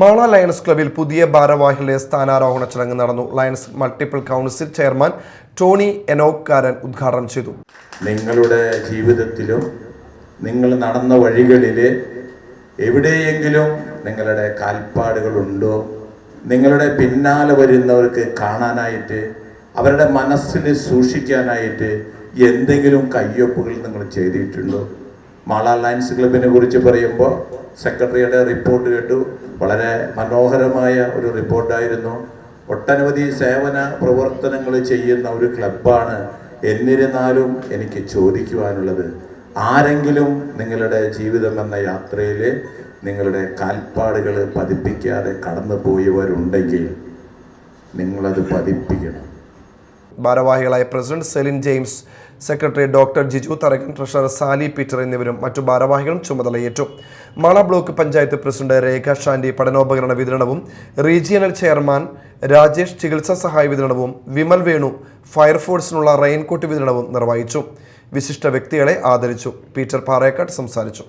Mala lions ക്ലബിൽ പുതിയ ഭാരവാഹികളുടെ സ്ഥാനാരോഹണ ചടങ്ങ് നടന്നു. Lions multiple council chairman Tony Enokkaran ഉദ്ഘാടനം ചെയ്തു. നിങ്ങളുടെ ജീവിതത്തിലും നിങ്ങൾ നടന്ന വഴികളിൽ എവിടെയെങ്കിലും നിങ്ങളുടെ കാൽപ്പാടുകളുണ്ടോ നിങ്ങളുടെ പിന്നാലെ വരുന്നവർക്ക് കാണാനായിട്ട് അവരുടെ മനസ്സിൽ സൂക്ഷിക്കാനായിട്ട് എന്തെങ്കിലും കയ്യൊപ്പുകൾ നിങ്ങൾ ചെയ്തിട്ടുണ്ടോ? മാള ലയൻസ് ക്ലബിനെ കുറിച്ച് പറയുമ്പോൾ സെക്രട്ടറിയുടെ റിപ്പോർട്ട് കേട്ടു. വളരെ മനോഹരമായ ഒരു റിപ്പോർട്ടായിരുന്നു. ഒട്ടനവധി സേവന പ്രവർത്തനങ്ങൾ ചെയ്യുന്ന ഒരു ക്ലബ്ബാണ് എന്നിരുന്നാലും എനിക്ക് ചോദിക്കുവാനുള്ളത് ആരെങ്കിലും നിങ്ങളുടെ ജീവിതം എന്ന യാത്രയിൽ നിങ്ങളുടെ കാൽപ്പാടുകൾ പതിപ്പിക്കാതെ കടന്നു പോയവരുണ്ടെങ്കിൽ നിങ്ങളത് പതിപ്പിക്കണം. ഭാരവാഹികളായ president Celine James secretary doctor Jiju Tharakan treasurer Sally Peter എന്നിവരും മറ്റു ഭാരവാഹികളും ചുമതലയേറ്റു. മാള ബ്ലോക്ക് പഞ്ചായത്ത് പ്രസിഡന്റ് രേഖ ഷാൻഡി പഠനോപകരണ വിതരണവും റീജിയണൽ ചെയർമാൻ രാജേഷ് ചികിത്സാ സഹായ വിതരണവും വിമൽ വേണു ഫയർഫോഴ്സിനുള്ള റെയിൻകോട്ട് വിതരണവും നിർവഹിച്ചു. വിശിഷ്ട വ്യക്തികളെ ആദരിച്ചു. പീറ്റർ പാറേക്കാട് സംസാരിച്ചു.